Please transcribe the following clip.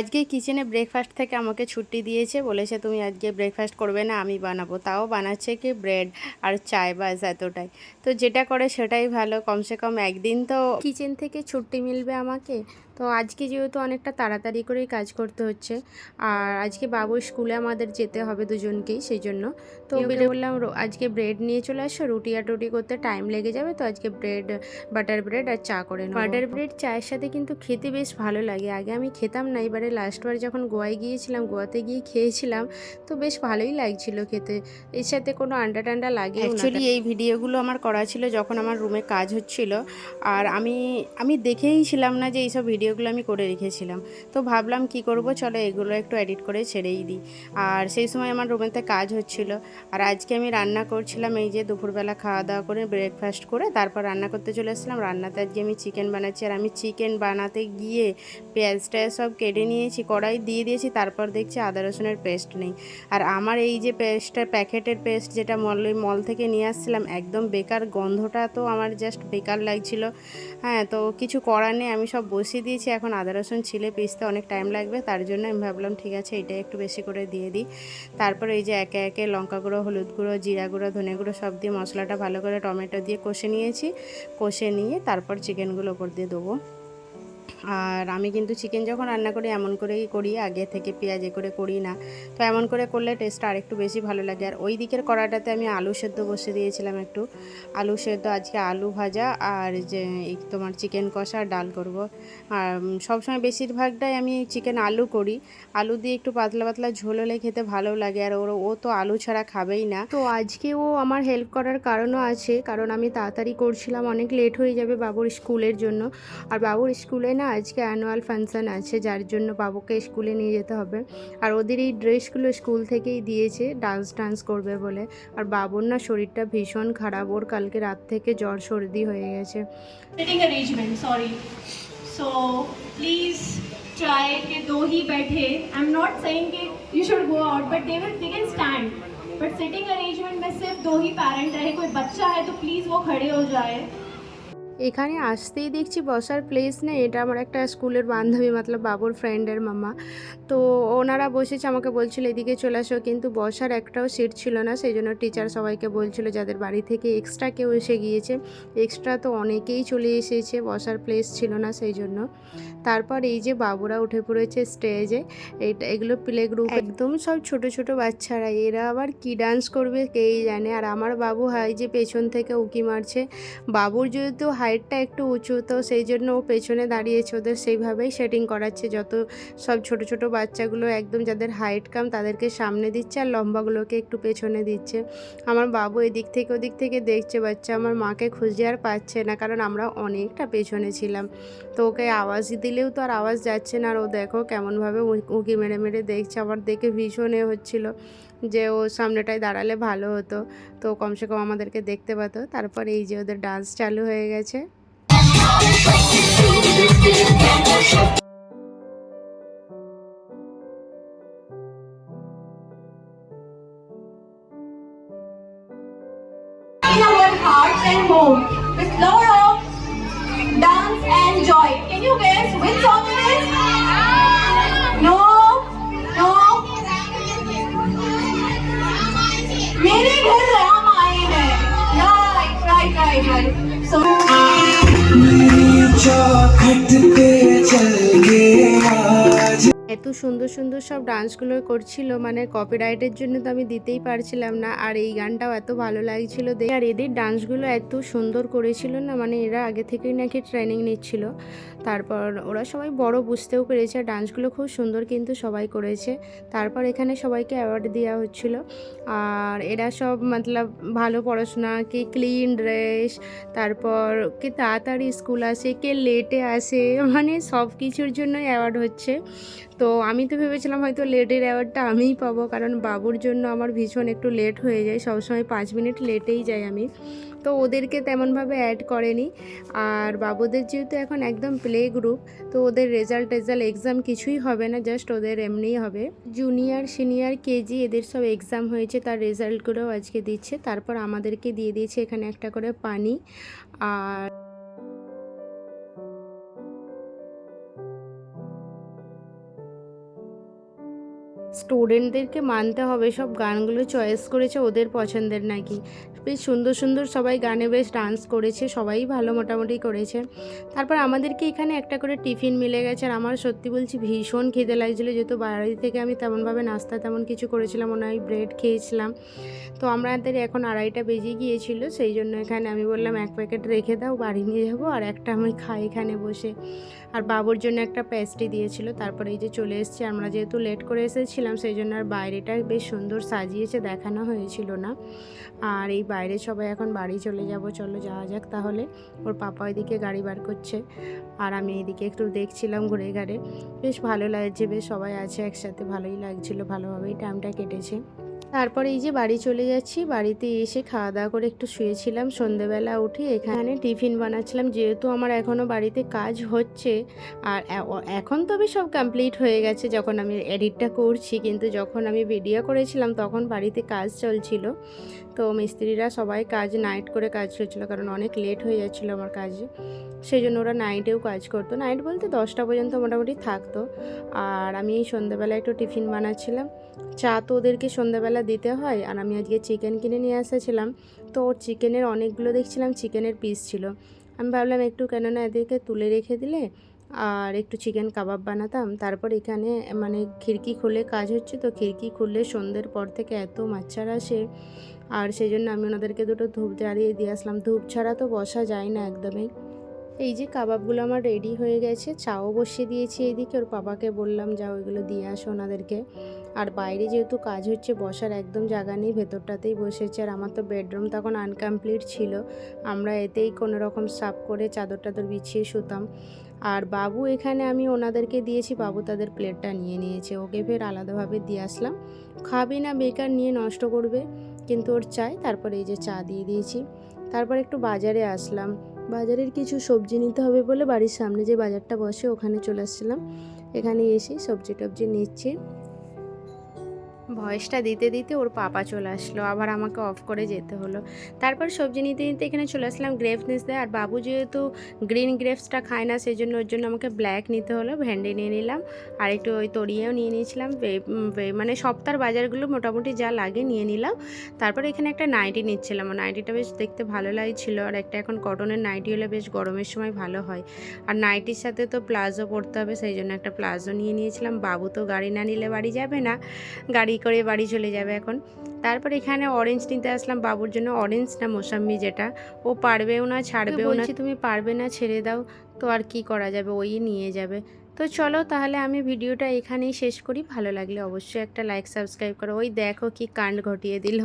আজকে কিচেনে ব্রেকফাস্ট থেকে আমাকে ছুটি দিয়েছে। বলেছে, তুমি আজকে ব্রেকফাস্ট করবে না, আমি বানাবো। তাও বানাচ্ছে কি ব্রেড আর চায় বাস এতটাই। তো যেটা করে সেটাই ভালো। কমসে কম একদিন তো কিচেন থেকে ছুটি মিলবে আমাকে। তো আজকে যেহেতু অনেকটা তাড়াতাড়ি করেই কাজ করতে হচ্ছে আর আজকে বাবুর স্কুলে আমাদের যেতে হবে দুজনকেই সেই জন্য তো বেলে বললাম "রো- আজকে ব্রেড নিয়ে চলে আসো রুটি আর টুটি করতে টাইম লেগে যাবে তো আজকে ব্রেড বাটার ব্রেড আর চা করে নেব। বাটার ব্রেড চায়ের সাথে কিন্তু খেতে বেশ ভালো লাগে। আগে আমি খেতাম না এবারে লাস্টবার যখন গোয়ায় গিয়েছিলাম গোয়াতে গিয়ে খেয়েছিলাম তো বেশ ভালোই লাগছিল খেতে। এর সাথে কোনো আন্ডা টান্ডা লাগে অ্যাকচুয়ালি এই ভিডিওগুলো আমার করা ছিল যখন আমার রুমে কাজ হচ্ছিল আর আমি আমি দেখেই ছিলাম না যে এইসব ভিডিওগুলো আমি করে রেখেছিলাম। তো ভাবলাম কি করব? চলো এগুলো একটু এডিট করে ছেড়েই দিই। আর সেই সময় আমার রুমেতে কাজ হচ্ছিল। আর আজকে আমি রান্না করছিলাম এই যে দুপুরবেলা খাওয়া দাওয়া করে ব্রেকফাস্ট করে তারপর রান্না করতে চলে এসেছিলাম রান্নাতে আজকে আমি চিকেন বানাচ্ছি। আর আমি চিকেন বানাতে গিয়ে পেঁয়াজ টেয়াজ সব কেটে নিয়েছি কড়াই দিয়ে দিয়েছি তারপর দেখছি আদা রসুনের পেস্ট নেই। আর আমার এই যে পেস্টটা প্যাকেটের পেস্ট যেটা মল মল থেকে নিয়ে আসছিলাম একদম বেকার গন্ধটা তো আমার জাস্ট বেকার লাগছিল। হ্যাঁ তো কিছু করার নেই আমি সব বসিয়ে দিয়েছি, এখন আদা, রসুন, ছিলে, পিসতে অনেক টাইম লাগবে, তার জন্য আমি ভাবলাম ঠিক আছে, এটা একটু বেশি করে দিয়ে দিই। তারপর এই যে একে একে লঙ্কা গুঁড়ো, হলুদ গুঁড়ো, জিরা গুঁড়ো, ধনে গুঁড়ো সব দিয়ে মশলাটা ভালো করে টমেটো দিয়ে কষে নিয়েছি। কষে নিয়ে তারপর চিকেনগুলো ওপর দিয়ে দেবো। আর আমি কিন্তু চিকেন যখন রান্না করি, এমন করেই করি। আগে থেকে পেঁয়াজ এ করে করি না। তো এমন করে করলে টেস্টটা আরেকটু বেশি ভালো লাগে। আর ওই দিকের কড়াটাতে আমি আলু সেদ্ধ বসে দিয়েছিলাম একটু। আলু সেদ্ধ, আজকে আলু ভাজা আর যে তোমার চিকেন কষা ডাল করব। আর সবসময় বেশিরভাগটাই আমি চিকেন আলু করি। আলু দিয়ে একটু পাতলা পাতলা ঝোল হলে খেতে ভালো লাগে। আর ওর, ও তো আলু ছাড়া খাবেই না। তো আজকে ও আমার হেল্প করার কারণও আছে। কারণ আমি তাড়াতাড়ি করছিলাম, অনেক লেট হয়ে যাবে বাবুর স্কুলের জন্য। আর বাবুর স্কুলে না আজকে অ্যানুয়াল ফাংশন আছে যার জন্য বাবুকে স্কুলে নিয়ে যেতে হবে আর ওদের এই ড্রেসগুলো স্কুল থেকেই দিয়েছে ডান্স ডান্স করবে বলে আর বাবুর না শরীরটা ভীষণ খারাপ ওর কালকে রাত থেকে জ্বর সর্দি হয়ে গেছে sitting arrangement sorry so please try कि दो ही बैठे आई एम नॉट सेइंग कि you should go out but they will they can stand but sitting arrangement में सिर्फ दो ही पैरेंट रहे कोई बच्चा है तो प्लीज वो खड़े हो जाए এখানে আসতেই দেখছি বসার প্লেস নেই। এটা আমার একটা স্কুলের বান্ধবী মতলব বাবুর ফ্রেন্ডের মামা। তো ওনারা বসেছে আমাকে বলছিল এদিকে চলে আসো। কিন্তু বসার একটাও সিট ছিল না সেই জন্য টিচার সবাইকে বলছিল যাদের বাড়ি থেকে এক্সট্রা কেউ এসে গিয়েছে এক্সট্রা তো অনেকেই চলে এসেছে। বসার প্লেস ছিল না সেই জন্য তারপর এই যে বাবুরা উঠে পড়েছে স্টেজে এটা এগুলো প্লে গ্রুপ একদম সব ছোট ছোট বাচ্চারা। এরা আবার কি ডান্স করবে কেই জানে? আর আমার বাবু হাই যে পেছন থেকে উকি মারছে। বাবুর যেহেতু হাইটটা একটু উঁচু, তো সেই জন্য ও পেছনে দাঁড়িয়েছে, ওদের সেইভাবেই সেটিং করাচ্ছে। যত সব ছোট ছোট বাচ্চাগুলো একদম যাদের হাইট কাম, তাদেরকে সামনে দিচ্ছে আর লম্বাগুলোকে একটু পেছনে দিচ্ছে। আমার বাবু এদিক থেকে ওদিক থেকে দেখছে বাচ্চা, আমার মাকে খুঁজে আর পাচ্ছে না, কারণ আমরা অনেকটা পেছনে ছিলাম। তো ওকে আওয়াজ দিলেও তো আর আওয়াজ যাচ্ছে না, আর ও দেখো কেমনভাবে উঁকি মেরে মেরে দেখছে, আমার দেখে ভীষণ এ হচ্ছিল। যে ও সামনেটায় দাঁড়ালে ভালো হতো। তো কমসে কম আমাদেরকে দেখতে পেতো। তারপর এই যে ওদের ডান্স চালু হয়ে গেছে। Can you guys with joy? चौखट पे चल के आज এত সুন্দর সুন্দর সব ডান্সগুলো করছিল মানে কপিরাইটের জন্য তো আমি দিতেই পারছিলাম না। আর এই গানটাও এত ভালো লাগছিল দেখে আর এদের ডান্সগুলো এত সুন্দর করেছিল না মানে এরা আগে থেকেই নাকি ট্রেনিং নিচ্ছিল। তারপর ওরা সবাই বড় বুঝতেও পেরেছে, আর ডান্সগুলো খুব সুন্দর কিন্তু সবাই করেছে। তারপর এখানে সবাইকে অ্যাওয়ার্ড দেওয়া হচ্ছিল। আর এরা সব মতলব ভালো পড়াশোনা, কে ক্লিন ড্রেস তারপর কে তাড়াতাড়ি স্কুল আসে, কে লেটে আসে মানে সব কিছুর জন্যই অ্যাওয়ার্ড হচ্ছে। তো আমি তো ভেবেছিলাম হয়তো লেটের অ্যাওয়ার্ডটা আমিই পাবো, কারণ বাবুর জন্য আমার ভীষণ একটু লেট হয়ে যায়, সবসময় পাঁচ মিনিট লেটেই যাই আমি। তো ওদেরকে তেমনভাবে অ্যাড করেনি। আর বাবুদের যেহেতু এখন একদম প্লে গ্রুপ তো ওদের রেজাল্ট টেজাল্ট এক্সাম কিছুই হবে না জাস্ট ওদের এমনিই হবে। জুনিয়র সিনিয়র কেজি এদের সব এক্সাম হয়েছে, তার রেজাল্টগুলোও আজকে দিচ্ছে। তারপর আমাদেরকে দিয়ে দিয়েছে এখানে একটা করে পানি। আর স্টুডেন্টদেরকে মানতে হবে। সব গানগুলো চয়েস করেছে ওদের পছন্দের নাকি। বেশ সুন্দর সুন্দর সবাই গানে বেশ ডান্স করেছে, সবাই ভালো মোটামুটি করেছে। তারপর আমাদেরকে এখানে একটা করে টিফিন মিলে গেছে আর আমার সত্যি বলছি ভীষণ খিদে লাগছিল। যেহেতু বাড়ি থেকে আমি তেমনভাবে নাস্তা তেমন কিছু করেছিলাম, মনে হয় ব্রেড খেয়েছিলাম। তো আমাদের এখন আড়াইটা বেজে গিয়েছিল, সেই জন্য এখানে আমি বললাম, এক প্যাকেট রেখে দাও, বাড়ি নিয়ে যাব আর একটা আমি খাই এখানে বসে। আর বাবুর জন্য একটা পেস্ট্রি দিয়েছিল, তারপরে এই যে চলে এসেছি। আমরা যেহেতু লেট করে এসেছিলাম সেই জন্য আর বাইরেটা বেশ সুন্দর সাজিয়েছে, দেখানো হয়েছিল না। আর এই বাইরে সবাই এখন বাড়ি চলে যাব, চলো যাওয়া যাক তাহলে। ওর পাপা এদিকে গাড়ি বার করছে, আর আমি এদিকে একটু দেখছিলাম ঘুরে ঘাড়ে। বেশ ভালো লাগছে, বেশ সবাই আছে একসাথে, ভালোই লাগছিল, ভালোভাবেই টাইমটা কেটেছে। তারপরে এই যে বাড়ি চলে যাচ্ছি, বাড়িতে এসে খাওয়া দাওয়া করে একটু শুয়েছিলাম। সন্ধেবেলা উঠে এখানে টিফিন বানাচ্ছিলাম। যেহেতু আমার এখনও বাড়িতে কাজ হচ্ছে, আর এখন তবে সব কমপ্লিট হয়ে গেছে, যখন আমি এডিটটা করছি, কিন্তু যখন আমি ভিডিও করেছিলাম, তখন বাড়িতে কাজ চলছিল। তো মিস্ত্রিরা সবাই কাজ নাইট করে কাজ করছিল কারণ অনেক লেট হয়ে যাচ্ছিল আমার কাজে। সেই জন্য ওরা নাইটেও কাজ করতো। নাইট বলতে দশটা পর্যন্ত মোটামুটি থাকতো। আর আমি এই সন্ধ্যাবেলা একটু টিফিন বানাচ্ছিলাম। চা তো ওদেরকে সন্ধ্যাবেলা দিতে হয় আর আমি আজকে চিকেন কিনে নিয়ে এসেছিলাম। তো ওর চিকেনের অনেকগুলো দেখছিলাম চিকেনের পিস ছিল। আমি ভাবলাম একটু কেননা এদেরকে তুলে রেখে দিলে আর একটু চিকেন কাবাব বানাতাম। তারপর এখানে মানে খিড়কি খুলে কাজ হচ্ছে তো খিড়কি খুললে সন্ধ্যের পর থেকে এত মাচ্ছার আসে। আর সেই জন্য আমি ওনাদেরকে দুটো ধূপ জ্বালিয়ে দিয়ে আসলাম। ধূপ ছাড়া তো বসা যায় না একদমই। এই যে কাবাবগুলো আমার রেডি হয়ে গেছে, চাও বসিয়ে দিয়েছি এইদিকে ওর বাবাকে বললাম যা ওইগুলো দিয়ে আসো ওনাদেরকে। আর বাইরে যেহেতু কাজ হচ্ছে, বসার একদম জায়গা নেই, ভেতরটাতেই বসেছে। আর আমার তো বেডরুম তখন আনকমপ্লিট ছিল। আমরা এতেই কোনো রকম সাফ করে চাদর টাদর বিছিয়ে শুতাম। আর বাবু এখানে আমি ওনাদেরকে দিয়েছি, বাবু তাদের প্লেটটা নিয়ে নিয়েছে। ওকে ফের আলাদাভাবে দিয়ে আসলাম। খাবে না বেকার নিয়ে নষ্ট করবে, কিন্তু ওর চাই। তারপরে এই যে চা দিয়ে দিয়েছি। তারপর একটু বাজারে আসলাম। বাজারের কিছু সবজি নিতে হবে বলে বাড়ির সামনে যে বাজারটা বসে, ওখানে চলে আসছিলাম। এখানে এসে সবজি টবজি নিচ্ছি। ভয়েসটা দিতে দিতে ওর পাপা চলে আসলো, আবার আমাকে অফ করে যেতে হলো। তারপর সবজি নিতে নিতে এখানে চলে আসলাম গ্রেপস নিতে আর বাবু যেহেতু গ্রিন গ্রেপসটা খায় না সেই জন্য ওর জন্য আমাকে ব্ল্যাক নিতে হলো, ভেন্ডি নিয়ে নিলাম, আর একটু ওই তরিয়াও নিয়ে নিয়েছিলাম মানে সপ্তাহের বাজারগুলো মোটামুটি যা লাগে নিয়ে নিলাম। তারপর এখানে একটা নাইটি নিচ্ছিলাম নাইটিটা বেশ দেখতে ভালো লাগছিল, আর একটা এখন কটনের নাইটি হলে বেশ গরমের সময় ভালো হয়। আর নাইটির সাথে তো প্লাজো পরতে হবে, সেই জন্য একটা প্লাজো নিয়ে নিয়েছিলাম। বাবু তো গাড়ি না নিলে বাড়ি যাবে না, গাড়ি করে বাড়ি চলে যাবে এখন। তারপর এখানে অরেঞ্জ নিতে আসলাম। বাবুর জন্য অরেঞ্জ না মোসাম্বি যেটা। ও পারবেও না, ছাড়বেও না। তুমি পারবে না, ছেড়ে দাও। তো আর কি করা যাবে? ওই নিয়ে যাবে। তো চলো তাহলে আমি ভিডিওটা এখানেই শেষ করি। ভালো লাগলে অবশ্যই একটা লাইক সাবস্ক্রাইব করো। ওই দেখো কি কাণ্ড ঘটিয়ে দিল।